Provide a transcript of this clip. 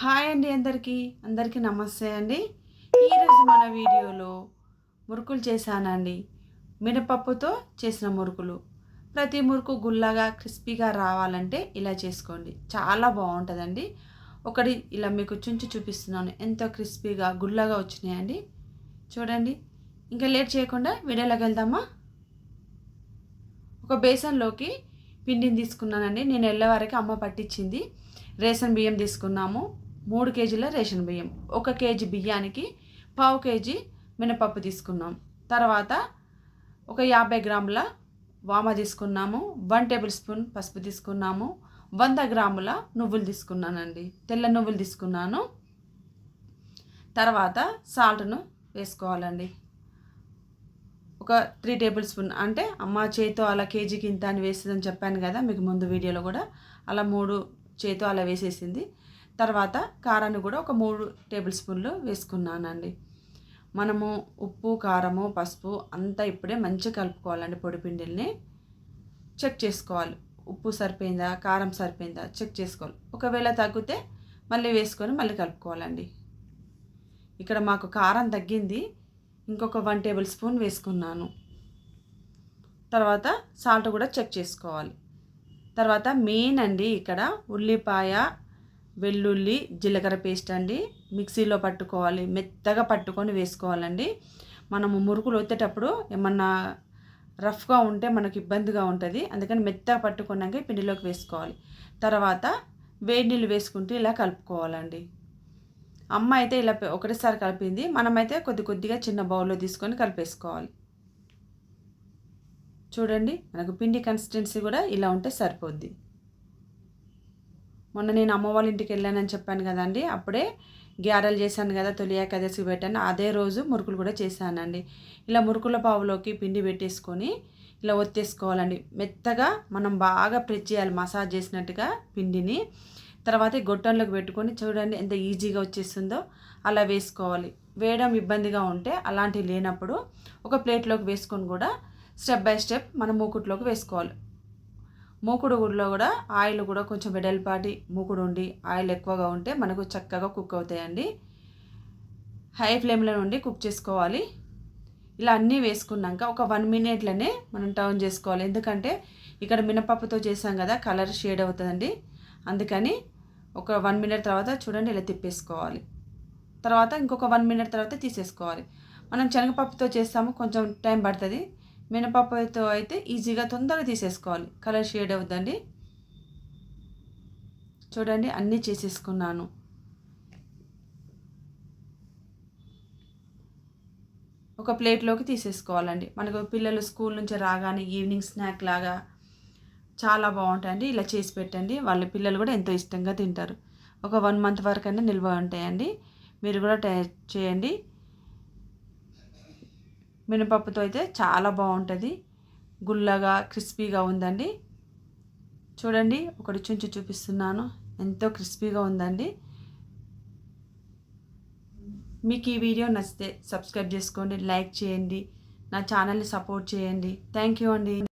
Hi అండి అందరికీ. అందరికీ నమస్తే అండి. ఈరోజు మన వీడియోలో మురుకులు చేశానండి. మినపప్పుతో చేసిన మురుకులు. ప్రతి మురుకు గుల్లగా క్రిస్పీగా రావాలంటే ఇలా చేసుకోండి. చాలా బాగుంటుందండి. ఒకటి ఇలా మీకు చుంచి చూపిస్తున్నాను. ఎంతో క్రిస్పీగా గుల్లగా వచ్చినాయండి. చూడండి. ఇంకా లేట్ చేయకుండా వీడియోలోకి వెళ్దామా? ఒక బేసన్లోకి పిండిని తీసుకున్నానండి. నేను వెళ్ళే అమ్మ పట్టించింది. రేషన్ బియ్యం తీసుకున్నాము. మూడు కేజీల రేషన్ బియ్యం. ఒక కేజీ బియ్యానికి పావు కేజీ మినపప్పు తీసుకున్నాం. తర్వాత ఒక యాభై గ్రాముల వామ తీసుకున్నాము. వన్ టేబుల్ స్పూన్ పసుపు తీసుకున్నాము. వంద గ్రాముల నువ్వులు తీసుకున్నానండి. తెల్ల నువ్వులు తీసుకున్నాను. తర్వాత సాల్ట్ను వేసుకోవాలండి. ఒక త్రీ టేబుల్ స్పూన్ అంటే అమ్మ చేతో అలా కేజీకి ఇంత అని వేసేదని చెప్పాను కదా మీకు ముందు వీడియోలో కూడా అలా మూడు చేతో అలా వేసేసింది. తర్వాత కారాన్ని కూడా ఒక మూడు టేబుల్ స్పూన్లు వేసుకున్నానండి. మనము ఉప్పు కారము పసుపు అంతా ఇప్పుడే మంచిగా కలుపుకోవాలండి పొడిపిండిల్ని చెక్ చేసుకోవాలి. ఉప్పు సరిపోయిందా కారం సరిపోయిందా చెక్ చేసుకోవాలి. ఒకవేళ తగ్గితే మళ్ళీ వేసుకొని మళ్ళీ కలుపుకోవాలండి. ఇక్కడ మాకు కారం తగ్గింది. ఇంకొక వన్ టేబుల్ స్పూన్ వేసుకున్నాను. తర్వాత సాల్ట్ కూడా చెక్ చేసుకోవాలి. తర్వాత మెయిన్ అండి ఇక్కడ ఉల్లిపాయ వెల్లుల్లి జీలకర్ర పేస్ట్ అండి. మిక్సీలో పట్టుకోవాలి. మెత్తగా పట్టుకొని వేసుకోవాలండి. మనము మురుకులు వచ్చేటప్పుడు ఏమన్నా రఫ్గా ఉంటే మనకు ఇబ్బందిగా ఉంటుంది. అందుకని మెత్తగా పట్టుకున్నాక పిండిలోకి వేసుకోవాలి. తర్వాత వేడి నీళ్ళు వేసుకుంటూ ఇలా కలుపుకోవాలండి. అమ్మ అయితే ఇలా ఒకటేసారి కలిపింది. మనమైతే కొద్ది కొద్దిగా చిన్న బౌల్లో తీసుకొని కలిపేసుకోవాలి. చూడండి మనకు పిండి కన్సిస్టెన్సీ కూడా ఇలా ఉంటే సరిపోద్ది. మొన్న నేను అమ్మ వాళ్ళ ఇంటికి వెళ్ళానని చెప్పాను కదండి అప్పుడే గ్యారెలు చేశాను కదా తొలి ఏకాదశి పెట్టాను. అదే రోజు మురుకులు కూడా చేశానండి. ఇలా మురుకుల పావులోకి పిండి పెట్టేసుకొని ఇలా ఒత్తేసుకోవాలండి. మెత్తగా మనం బాగా ప్రెస్ చేయాలి మసాజ్ చేసినట్టుగా పిండిని. తర్వాత గొట్టంలోకి పెట్టుకొని చూడండి ఎంత ఈజీగా వచ్చేస్తుందో అలా వేసుకోవాలి. వేయడం ఇబ్బందిగా ఉంటే అలాంటివి లేనప్పుడు ఒక ప్లేట్లోకి వేసుకొని కూడా స్టెప్ బై స్టెప్ మనం మూకుట్లోకి వేసుకోవాలి. మూకుడు గుడిలో కూడా ఆయిల్ కూడా కొంచెం వెడల్పాటి మూకుడు ఉండి ఆయిల్ ఎక్కువగా ఉంటే మనకు చక్కగా కుక్ అవుతాయండి. హై ఫ్లేమ్లో నుండి కుక్ చేసుకోవాలి. ఇలా అన్నీ వేసుకున్నాక ఒక వన్ మినిట్లోనే మనం టర్న్ చేసుకోవాలి. ఎందుకంటే ఇక్కడ మినపప్పుతో చేసాం కదా కలర్ షేడ్ అవుతుందండి. అందుకని ఒక వన్ మినిట్ తర్వాత చూడండి ఇలా తిప్పేసుకోవాలి. తర్వాత ఇంకొక వన్ మినిట్ తర్వాత తీసేసుకోవాలి. మనం శనగపప్పుతో చేస్తాము కొంచెం టైం పడుతుంది. మినపప్పుతో అయితే ఈజీగా తొందరగా తీసేసుకోవాలి. కలర్ షేడ్ అవుతుందండి చూడండి అన్నీ చేసేసుకున్నాను. ఒక ప్లేట్లోకి తీసేసుకోవాలండి. మనకు పిల్లలు స్కూల్ నుంచి రాగానే ఈవినింగ్ స్నాక్ లాగా చాలా బాగుంటాయండి. ఇలా చేసి పెట్టండి. వాళ్ళ పిల్లలు కూడా ఎంతో ఇష్టంగా తింటారు. ఒక వన్ మంత్ వరకు అయినా నిల్వ ఉంటాయండి. మీరు కూడా ట్రై చేయండి. మినపప్పుతో అయితే చాలా బాగుంటుంది. గుల్లగా క్రిస్పీగా ఉందండి. చూడండి ఒకటి చుంచి చూపిస్తున్నాను. ఎంతో క్రిస్పీగా ఉందండి. మీకు ఈ వీడియో నచ్చితే సబ్స్క్రైబ్ చేసుకోండి లైక్ చేయండి నా ఛానల్ని సపోర్ట్ చేయండి. థ్యాంక్ యూ అండి.